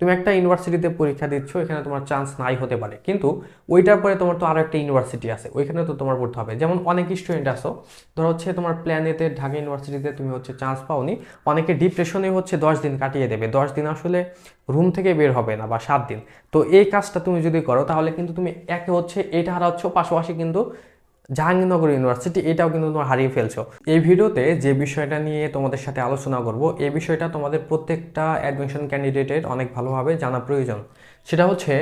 তুমি একটা ইউনিভার্সিটিতে পরীক্ষা দিচ্ছ, এখানে তোমার চান্স নাই হতে পারে। কিন্তু ওইটার পরে তোমার তো আরও একটা ইউনিভার্সিটি আছে, ওইখানে তো তোমার পড়তে হবে। যেমন অনেক স্টুডেন্ট আসো ধরো হচ্ছে তোমার প্ল্যানেতে ঢাকা ইউনিভার্সিটিতে তুমি হচ্ছে চান্স পাওনি, অনেকে ডিপ্রেশনে হচ্ছে দশ দিন কাটিয়ে দেবে। দশ দিন আসলে রুম থেকে বের হবে না বা সাত দিন। তো এই কাজটা তুমি যদি করো, তাহলে কিন্তু তুমি একে হচ্ছে, এটা হারাচ্ছ, পাশাপাশি কিন্তু জাহাঙ্গীরনগর ইউনিভার্সিটি, এটাও কিন্তু তোমরা হারিয়ে ফেলছো। এই ভিডিওতে যে বিষয়টা নিয়ে তোমাদের সাথে আলোচনা করব, এই বিষয়টা তোমাদের প্রত্যেকটা অ্যাডমিশন ক্যান্ডিডেটের অনেক ভালোভাবে জানা প্রয়োজন। সেটা হচ্ছে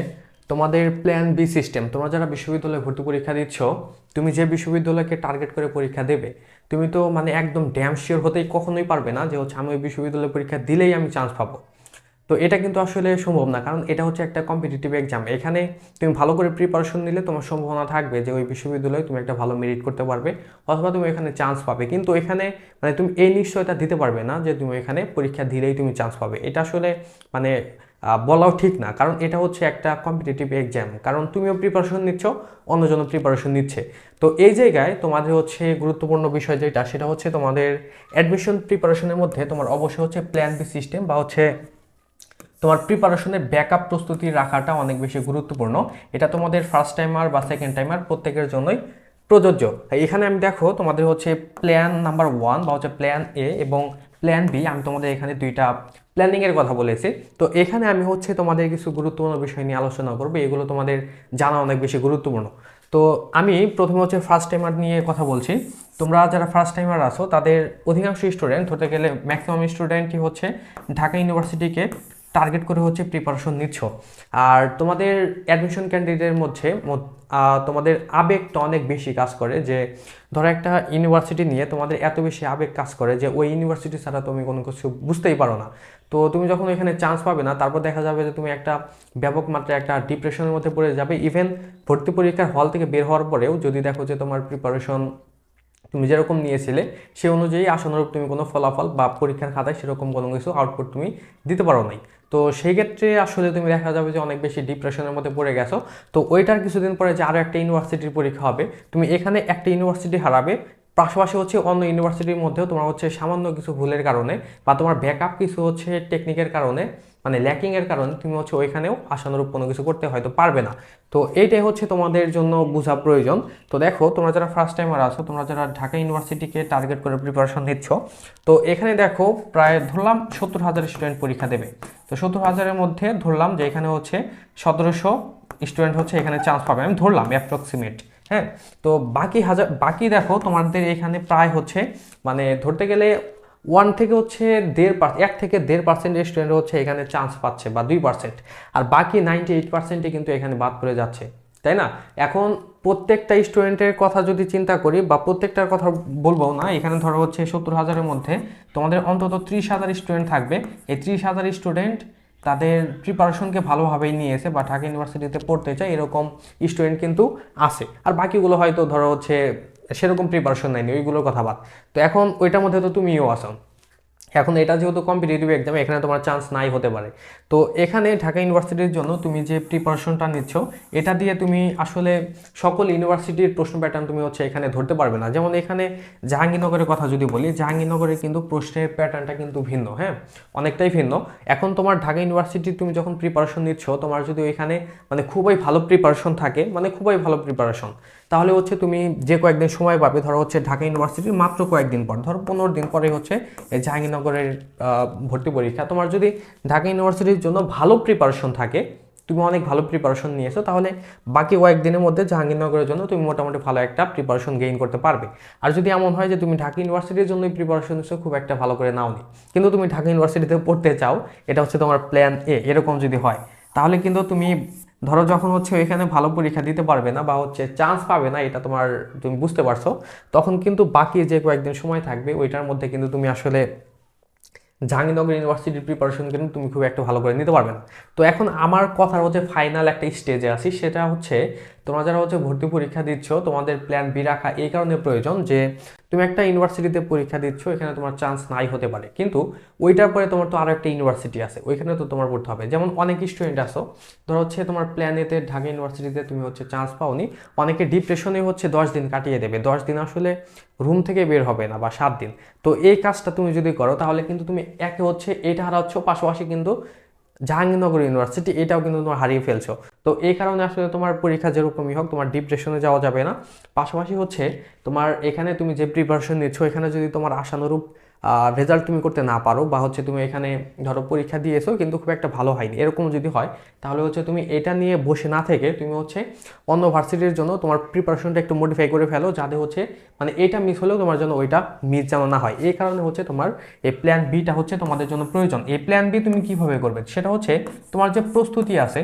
তোমাদের প্ল্যান বি সিস্টেম তোমরা যারা বিশ্ববিদ্যালয়ে ভর্তি পরীক্ষা দিচ্ছ, তুমি যে বিশ্ববিদ্যালয়কে টার্গেট করে পরীক্ষা দেবে, তুমি তো মানে একদম ড্যাম শিওর হতেই কখনোই পারবে না যে হচ্ছে আমি ওই বিশ্ববিদ্যালয়ে পরীক্ষা দিলেই আমি চান্স পাবো। তো এটা কিন্তু আসলে সম্ভব না। কারণ এটা হচ্ছে একটা কম্পিটিটিভ এক্সাম এখানে তুমি ভালো করে প্রিপারেশন নিলে তোমার সম্ভাবনা থাকবে যে ওই বিশ্ববিদ্যালয়ে তুমি একটা ভালো মেরিট করতে পারবে অথবা তুমি এখানে চান্স পাবে। কিন্তু এখানে মানে তুমি এই নিশ্চয়তা দিতে পারবে না যে তুমি এখানে পরীক্ষা দিলেই তুমি চান্স পাবে। এটা আসলে মানে বলাও ঠিক না। কারণ এটা হচ্ছে একটা কম্পিটিটিভ এক্সাম কারণ তুমিও প্রিপারেশন নিচ্ছ অন্যজন প্রিপারেশন নিচ্ছে। তো এই জায়গায় তোমাদের হচ্ছে গুরুত্বপূর্ণ বিষয় যেটা, সেটা হচ্ছে তোমাদের অ্যাডমিশন প্রিপারেশনের মধ্যে তোমার অবশ্যই হচ্ছে প্ল্যান বি সিস্টেম বা হচ্ছে তোমার প্রিপারেশনের ব্যাকআপ প্রস্তুতি রাখাটা অনেক বেশি গুরুত্বপূর্ণ। এটা তোমাদের ফার্স্ট টাইমার বা সেকেন্ড টাইমার প্রত্যেকের জন্যই প্রযোজ্য। এখানে আমি দেখো, তোমাদের হচ্ছে প্ল্যান নাম্বার ওয়ান বা হচ্ছে প্ল্যান এ এবং প্ল্যান বি আমি তোমাদের এখানে দুইটা প্ল্যানিংয়ের কথা বলেছি। তো এখানে আমি হচ্ছে তোমাদের কিছু গুরুত্বপূর্ণ বিষয় নিয়ে আলোচনা করব, এগুলো তোমাদের জানা অনেক বেশি গুরুত্বপূর্ণ। তো আমি প্রথমে হচ্ছে ফার্স্ট টাইমার নিয়ে কথা বলছি। তোমরা যারা ফার্স্ট টাইমার আছো, তাদের অধিকাংশ স্টুডেন্ট ধরতে গেলে ম্যাক্সিমাম স্টুডেন্টই হচ্ছে ঢাকা ইউনিভার্সিটিকে টার্গেট করে হচ্ছে প্রিপারেশন নিচ্ছ। আর তোমাদের অ্যাডমিশন ক্যান্ডিডেটের মধ্যে মদ- তোমাদের আবেগটা অনেক বেশি কাজ করে যে, ধরো একটা ইউনিভার্সিটি নিয়ে তোমাদের এত বেশি আবেগ কাজ করে যে, ওই ইউনিভার্সিটি ছাড়া তুমি কোনো কিছু বুঝতেই পারো না। তো তুমি যখন এখানে চান্স পাবে না, তারপর দেখা যাবে যে তুমি একটা ব্যাপক মাত্রায় একটা ডিপ্রেশনের মধ্যে পড়ে যাবে। ইভেন ভর্তি পরীক্ষার হল থেকে বের হওয়ার পরেও যদি দেখো যে তোমার প্রিপারেশন তুমি যেরকম নিয়েছিলে, সেই অনুযায়ী আশানুরূপ তুমি কোনো ফলাফল বা পরীক্ষার খাতায় সেরকম কোনো কিছু আউটপুট তুমি দিতে পারো নাই। তো সেই ক্ষেত্রে আসলে তুমি দেখা যাবে যে অনেক বেশি ডিপ্রেশনের মধ্যে পড়ে গেছো। তো ওইটার কিছুদিন পরে যে আরও একটা ইউনিভার্সিটির পরীক্ষা হবে, তুমি এখানে একটা ইউনিভার্সিটি হারাবে। পাশাপাশি হচ্ছে অন্য ইউনিভার্সিটির মধ্যেও তোমার হচ্ছে সামান্য কিছু ভুলের কারণে বা তোমার ব্যাকআপ কিছু হচ্ছে টেকনিকের কারণে মানে ল্যাকিংয়ের কারণে তুমি হচ্ছে ওইখানেও আশানুরূপ কোনো কিছু করতে হয়তো পারবে না। তো এইটাই হচ্ছে তোমাদের জন্য বোঝা প্রয়োজন। তো দেখো, তোমরা যারা ফার্স্ট টাইমার আছো, তোমরা যারা ঢাকা ইউনিভার্সিটিকে টার্গেট করে প্রিপারেশন নিচ্ছ, তো এখানে দেখো প্রায় ধরলাম সত্তর হাজার স্টুডেন্ট পরীক্ষা দেবে। তো সত্তর হাজারের মধ্যে ধরলাম যে এখানে হচ্ছে সতেরোশো স্টুডেন্ট হচ্ছে এখানে চান্স পাবে। আমি ধরলাম অ্যাপ্রক্সিমেট হ্যাঁ? তো বাকি হাজার, বাকি দেখো তোমাদের এখানে প্রায় হচ্ছে মানে ধরতে গেলে ওয়ান থেকে হচ্ছে দেড় পার্সেন্ট এক থেকে দেড় পার্সেন্ট স্টুডেন্ট হচ্ছে এখানে চান্স পাচ্ছে বা দুই পার্সেন্ট আর বাকি নাইনটি এইট পার্সেন্টই কিন্তু এখানে বাদ পড়ে যাচ্ছে। তাই না? এখন প্রত্যেকটা স্টুডেন্টের কথা যদি চিন্তা করি বা প্রত্যেকটার কথা বলব না, এখানে ধরো হচ্ছে সত্তর হাজারের মধ্যে তোমাদের অন্তত ত্রিশ হাজার স্টুডেন্ট থাকবে। এই ত্রিশ হাজার স্টুডেন্ট তাদের প্রিপারেশনকে ভালোভাবেই নিয়েছে বা ঢাকা ইউনিভার্সিটিতে পড়তে চায়, এরকম স্টুডেন্ট কিন্তু আছে। আর বাকিগুলো হয়তো ধরো হচ্ছে সেরকম প্রিপারেশন নেয়নি ওইগুলোর কথা বাদ। তো এখন ওইটার মধ্যে তো তুমিও আসো এখন এটা যেহেতু কম্পিটিটিভ এক্সাম এখানে তোমার চান্স নাই হতে পারে। তো এখানে ঢাকা ইউনিভার্সিটির জন্য তুমি যে প্রিপারেশনটা নিচ্ছ, এটা দিয়ে তুমি আসলে সকল ইউনিভার্সিটির প্রশ্ন প্যাটার্ন তুমি হচ্ছে এখানে ধরতে পারবে না। যেমন এখানে জাহাঙ্গীরনগরের কথা যদি বলি, জাহাঙ্গীরনগরে কিন্তু প্রশ্নের প্যাটার্নটা কিন্তু ভিন্ন হ্যাঁ অনেকটাই ভিন্ন। এখন তোমার ঢাকা ইউনিভার্সিটি তুমি যখন প্রিপারেশন নিচ্ছ, তোমার যদি এখানে মানে খুবই ভালো প্রিপারেশন থাকে মানে খুবই ভালো প্রিপারেশন তাহলে হচ্ছে তুমি যে কয়েকদিন সময় পাবে, ধরো হচ্ছে ঢাকা ইউনিভার্সিটির মাত্র কয়েকদিন পর, ধরো পনেরো দিন পরে হচ্ছে এই আহ, ভর্তি পরীক্ষা। তোমার যদি ঢাকা ইউনিভার্সিটির জন্য ভালো প্রিপারেশন থাকে তুমি অনেক ভালো প্রিপারেশন নিয়েছো তাহলে বাকি কয়েকদিনের মধ্যে জাহাঙ্গীরনগরের জন্য তুমি মোটামুটি ভালো একটা প্রিপারেশন গেইন করতে পারবে। আর যদি এমন হয় যে তুমি ঢাকা ইউনিভার্সিটির জন্যই প্রিপারেশন নিচ্ছ খুব একটা ভালো করে নাওনি। কিন্তু তুমি ঢাকা ইউনিভার্সিটিতে পড়তে চাও এটা হচ্ছে তোমার প্ল্যান এ এরকম যদি হয় তাহলে কিন্তু তুমি ধরো যখন হচ্ছে এখানে ভালো পরীক্ষা দিতে পারবে না বা হচ্ছে চান্স পাবে না এটা তোমার তুমি বুঝতে পারছ তখন কিন্তু বাকি যে কয়েকদিন সময় থাকবে ওইটার মধ্যে কিন্তু তুমি আসলে জাহাঙ্গীরনগর ইউনিভার্সিটির প্রিপারেশন কিন্তু তুমি খুব একটা ভালো করে নিতে পারবে না। তো এখন আমার কথার হচ্ছে ফাইনাল একটা স্টেজে আছি, সেটা হচ্ছে তোমরা যারা হচ্ছে ভর্তি পরীক্ষা দিচ্ছ, তোমাদের প্ল্যান বি রাখা এই কারণে প্রয়োজন যে তুমি একটা ইউনিভার্সিটিতে পরীক্ষা দিচ্ছ, এখানে তোমার চান্স নাই হতে পারে। কিন্তু ওইটার পরে তোমার তো আরও একটা ইউনিভার্সিটি আছে, ওইখানে তো তোমার পড়তে হবে। যেমন অনেক স্টুডেন্ট আসো ধরো হচ্ছে তোমার প্ল্যান এতে ঢাকা ইউনিভার্সিটিতে তুমি হচ্ছে চান্স পাওনি, অনেকে ডিপ্রেশনে হচ্ছে দশ দিন কাটিয়ে দেবে। দশ দিন আসলে রুম থেকে বের হবে না বা সাত দিন। তো এই কাজটা তুমি যদি করো, তাহলে কিন্তু তুমি একে হচ্ছে এটা হারাচ্ছ, পাশাপাশি কিন্তু জাহাঙ্গীরনগর ইউনিভার্সিটি, এটাও কিন্তু তোমার হারিয়ে ফেলছো। তো এই কারণে আসলে তোমার পরীক্ষা যেরকমই হোক, তোমার ডিপ্রেশনে যাওয়া যাবে না। পাশাপাশি হচ্ছে তোমার এখানে তুমি যে প্রিপারেশন নিচ্ছ, এখানে যদি তোমার আশানুরূপ রেজাল্ট তুমি করতে না পারো বা হচ্ছে তুমি এখানে ধরো পরীক্ষা দিয়েছ কিন্তু খুব একটা ভালো হয়নি, এরকম যদি হয় তাহলে হচ্ছে তুমি এটা নিয়ে বসে না থেকে তুমি হচ্ছে অন্য ভার্সিটির জন্য তোমার প্রিপারেশনটা একটু মডিফাই করে ফেলো যাতে হচ্ছে মানে এটা মিস হলেও তোমার জন্য ওইটা মিস যেন না হয়। এই কারণে হচ্ছে তোমার এই প্ল্যান বিটা হচ্ছে তোমাদের জন্য প্রয়োজন। এই প্ল্যান বি তুমি কীভাবে করবে? সেটা হচ্ছে তোমার যে প্রস্তুতি আছে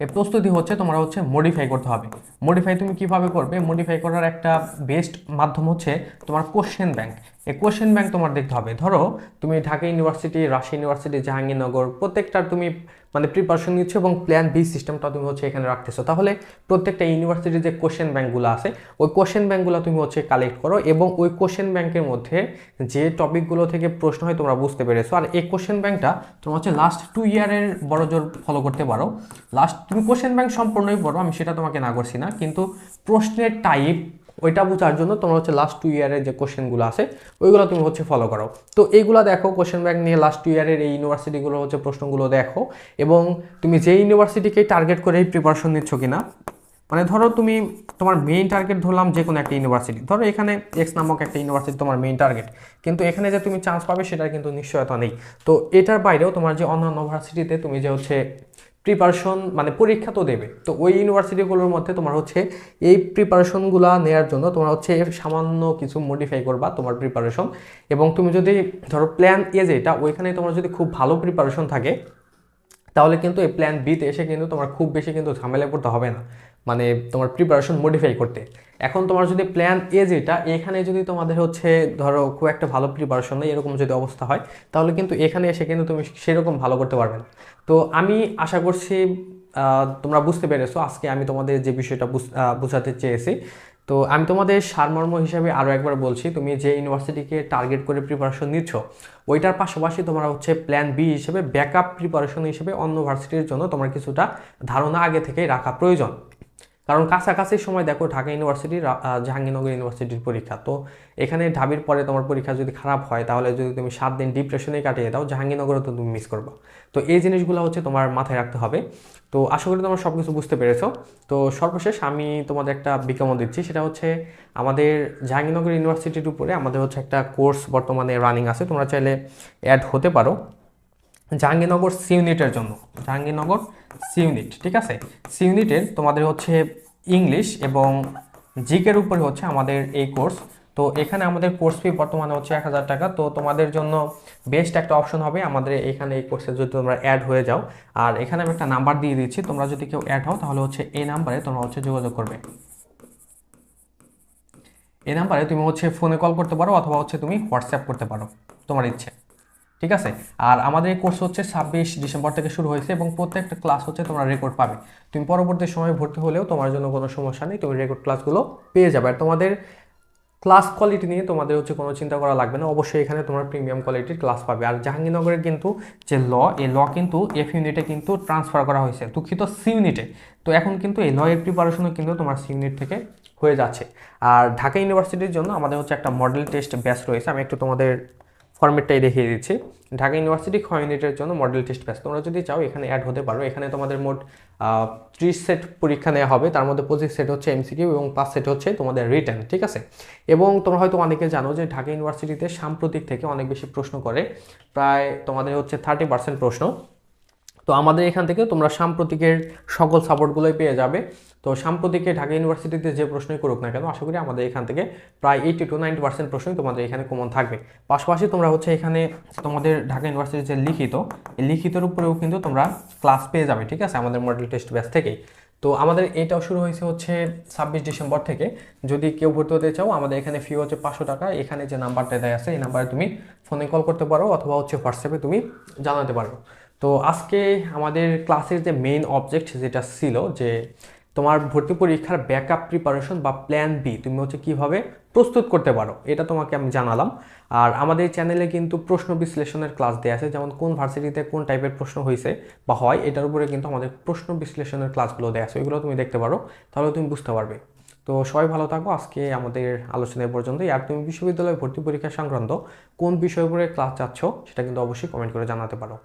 এই প্রস্তুতি হচ্ছে তোমরা হচ্ছে মডিফাই করতে হবে। মডিফাই তুমি কীভাবে করবে? মডিফাই করার একটা বেস্ট মাধ্যম হচ্ছে তোমার কোশ্চেন ব্যাংক এই কোশ্চেন ব্যাংক তোমার দেখতে হবে। ধরো, তুমি ঢাকা ইউনিভার্সিটি রাজশাহী ইউনিভার্সিটি জাহাঙ্গীরনগর, প্রত্যেকটার তুমি মানে প্রিপারেশন নিচ্ছ এবং প্ল্যান বি সিস্টেমটা তুমি হচ্ছে এখানে রাখতেছো। তাহলে প্রত্যেকটা ইউনিভার্সিটির যে কোশ্চেন ব্যাঙ্কগুলো আছে, ওই কোশ্চেন ব্যাঙ্কগুলো তুমি হচ্ছে কালেক্ট করো এবং ওই কোশ্চেন ব্যাঙ্কের মধ্যে যে টপিকগুলো থেকে প্রশ্ন হয় তোমরা বুঝতে পেরেছ। আর এই কোশ্চেন ব্যাঙ্কটা তোমার হচ্ছে লাস্ট টু ইয়ারের বড় জোর ফলো করতে পারো। লাস্ট তুমি কোশ্চেন ব্যাংক সম্পূর্ণই পড়ো, আমি সেটা তোমাকে না করছি না, কিন্তু প্রশ্নের টাইপ ওইটা বোঝার জন্য তোমার হচ্ছে লাস্ট টু ইয়ারের যে কোশ্চেনগুলো আছে, ওইগুলো তুমি হচ্ছে ফলো করো। তো এইগুলো দেখো কোশ্চেন ব্যাংক নিয়ে লাস্ট টু ইয়ারের এই ইউনিভার্সিটিগুলো হচ্ছে প্রশ্নগুলো দেখো এবং তুমি যে ইউনিভার্সিটিকে টার্গেট করে প্রিপারেশন নিচ্ছ কিনা মানে ধরো তুমি তোমার মেইন টার্গেট ধরলাম যে কোনো একটা ইউনিভার্সিটি ধরো এখানে এক্স নামক একটা ইউনিভার্সিটি তোমার মেইন টার্গেট কিন্তু এখানে যে তুমি চান্স পাবে সেটার কিন্তু নিশ্চয়তা নেই। তো এটার বাইরেও তোমার যে অন্যান্য ইউনিভার্সিটিতে তুমি যে হচ্ছে প্রিপারেশন মানে পরীক্ষা তো দেবে। তো ওই ইউনিভার্সিটিগুলোর মধ্যে তোমার হচ্ছে এই প্রিপারেশনগুলো নেওয়ার জন্য তোমার হচ্ছে সামান্য কিছু মডিফাই করবা তোমার প্রিপারেশন এবং তুমি যদি ধরো প্ল্যান এ যেটা, ওইখানে তোমার যদি খুব ভালো প্রিপারেশন থাকে, তাহলে কিন্তু এই প্ল্যান বিতে এসে কিন্তু তোমার খুব বেশি কিন্তু ঝামেলা পড়তে হবে না। মানে তোমার প্রিপারেশন মডিফাই করতে। এখন তোমার যদি প্ল্যান এ যেটা, এখানে যদি তোমাদের হচ্ছে ধরো খুব একটা ভালো প্রিপারেশন নেই, এরকম যদি অবস্থা হয়, তাহলে কিন্তু এখানে এসে কিন্তু তুমি সেরকম ভালো করতে পারবে না। তো আমি আশা করছি তোমরা বুঝতে পেরেছ, আজকে আমি তোমাদের যে বিষয়টা বোঝাতে চেয়েছি। তো আমি তোমাদের সারমর্ম হিসাবে আরও একবার বলছি, তুমি যে ইউনিভার্সিটিকে টার্গেট করে প্রিপারেশন নিচ্ছ, ওইটার পাশাপাশি তোমার হচ্ছে প্ল্যান বি হিসেবে ব্যাকআপ প্রিপারেশন হিসেবে অন্য ভার্সিটির জন্য তোমার কিছুটা ধারণা আগে থেকেই রাখা প্রয়োজন। কারণ কাছাকাছি সময় দেখো ঢাকা ইউনিভার্সিটি জাহাঙ্গীরনগর ইউনিভার্সিটির পরীক্ষা। তো এখানে ঢাবির পরে তোমার পরীক্ষা যদি খারাপ হয়, তাহলে যদি তুমি সাত দিন ডিপ্রেশনে কাটিয়ে দাও জাহাঙ্গীরনগরে তো তুমি মিস করবা। তো এই জিনিসগুলো হচ্ছে তোমার মাথায় রাখতে হবে। তো আশা করি তোমার সব কিছু বুঝতে পেরেছ। তো সর্বশেষ আমি তোমাদের একটা বিজ্ঞাপন দিচ্ছি, সেটা হচ্ছে আমাদের জাহাঙ্গীরনগর ইউনিভার্সিটির উপরে আমাদের হচ্ছে একটা কোর্স বর্তমানে রানিং আছে। তোমরা চাইলে অ্যাড হতে পারো। জাহাঙ্গীরনগর সি ইউনিটের জন্য। জাহাঙ্গীরনগর সি ইউনিট ঠিক আছে? সি ইউনিটের তোমাদের হচ্ছে ইংলিশ এবং জিকের উপরে হচ্ছে আমাদের এই কোর্স তো এখানে আমাদের কোর্স ফি বর্তমানে হচ্ছে এক হাজার টাকা। তো তোমাদের জন্য বেস্ট একটা অপশন হবে আমাদের এখানে এই কোর্সে যদি তোমরা অ্যাড হয়ে যাও। আর এখানে আমি একটা নাম্বার দিয়ে দিচ্ছি। তোমরা যদি কেউ অ্যাড হও, তাহলে হচ্ছে এই নাম্বারে তোমরা হচ্ছে যোগাযোগ করবে। এই নাম্বারে তুমি হচ্ছে ফোনে কল করতে পারো অথবা হচ্ছে তুমি হোয়াটসঅ্যাপ করতে পারো। তোমার ইচ্ছে। ঠিক আছে? আর আমাদের এই কোর্স হচ্ছে ছাব্বিশ ডিসেম্বর থেকে শুরু হয়েছে এবং প্রত্যেকটা ক্লাস হচ্ছে তোমরা রেকর্ড পাবে। তুমি পরবর্তী সময় ভর্তি হলেও তোমার জন্য কোনো সমস্যা নেই, তুমি রেকর্ড ক্লাসগুলো পেয়ে যাবে। আর তোমাদের ক্লাস কোয়ালিটি নিয়ে তোমাদের হচ্ছে কোনো চিন্তা করা লাগবে না, অবশ্যই এখানে তোমার প্রিমিয়াম কোয়ালিটির ক্লাস পাবে। আর জাহাঙ্গীরনগরের কিন্তু যে ল এই ল কিন্তু এফ ইউনিটে কিন্তু ট্রান্সফার করা হয়েছে, দুঃখিত সি ইউনিটে তো এখন কিন্তু এই ল এর প্রিপারেশনও কিন্তু তোমার সি ইউনিট থেকে হয়ে যাচ্ছে। আর ঢাকা ইউনিভার্সিটির জন্য আমাদের হচ্ছে একটা মডেল টেস্ট ব্যাচ রয়েছে, আমি একটু তোমাদের ফর্মেটটাই দেখিয়ে দিচ্ছি। ঢাকা ইউনিভার্সিটি খ ইউনিটের জন্য মডেল টেস্ট ব্যাচ তোমরা যদি চাও এখানে অ্যাড হতে পারো। এখানে তোমাদের মোট ত্রিশ সেট পরীক্ষা নেওয়া হবে। তার মধ্যে পঁচিশ সেট হচ্ছে এমসিকিউ এবং পাঁচ সেট হচ্ছে তোমাদের রিটার্ন ঠিক আছে? এবং তোমরা হয়তো অনেকে জানো যে ঢাকা ইউনিভার্সিটিতে সাম্প্রতিক থেকে অনেক বেশি প্রশ্ন করে। প্রায় তোমাদের হচ্ছে থার্টি পার্সেন্ট প্রশ্ন। তো আমাদের এখান থেকে তোমরা সাম্প্রতিকের সকল সাপোর্টগুলোই পেয়ে যাবে। তো সাম্প্রতিকে ঢাকা ইউনিভার্সিটিতে যে প্রশ্নই করুক না কেন, আশা করি আমাদের এখান থেকে প্রায় এইটি টু নাইনটি পার্সেন্ট প্রশ্নই তোমাদের এখানে কমন থাকবে। পাশাপাশি তোমরা হচ্ছে এখানে তোমাদের ঢাকা ইউনিভার্সিটির যে লিখিত, এই লিখিতের উপরেও কিন্তু তোমরা ক্লাস পেয়ে যাবে, ঠিক আছে? আমাদের মডেল টেস্ট ব্যাচ থেকেই। তো আমাদের এটাও শুরু হয়েছে হচ্ছে ছাব্বিশ ডিসেম্বর থেকে। যদি কেউ ভর্তি হতে চাও, আমাদের এখানে ফি হচ্ছে পাঁচশো টাকা। এখানে যে নাম্বারটা দেয় আছে, এই নাম্বারে তুমি ফোনে কল করতে পারো অথবা হচ্ছে হোয়াটসঅ্যাপে তুমি জানাতে পারো। তো আজকে আমাদের ক্লাসের যে মেইন অবজেক্ট যেটা ছিল যে তোমার ভর্তি পরীক্ষার ব্যাকআপ প্রিপারেশন বা প্ল্যান বি তুমি হচ্ছে কীভাবে প্রস্তুত করতে পারো, এটা তোমাকে আমি জানালাম। আর আমাদের চ্যানেলে কিন্তু প্রশ্ন বিশ্লেষণের ক্লাস দেওয়া আছে, যেমন কোন ভার্সিটিতে কোন টাইপের প্রশ্ন হয়েছে বা হয়, এটার উপরে কিন্তু আমাদের প্রশ্ন বিশ্লেষণের ক্লাসগুলো দেওয়া আছে, ওইগুলো তুমি দেখতে পারো, তাহলে তুমি বুঝতে পারবে। তো সবাই ভালো থাকো, আজকে আমাদের আলোচনা পর্যন্তই। আর তুমি বিশ্ববিদ্যালয়ে ভর্তি পরীক্ষা সংক্রান্ত কোন বিষয়ের উপরে ক্লাস চাচ্ছ, সেটা কিন্তু অবশ্যই কমেন্ট করে জানাতে পারো।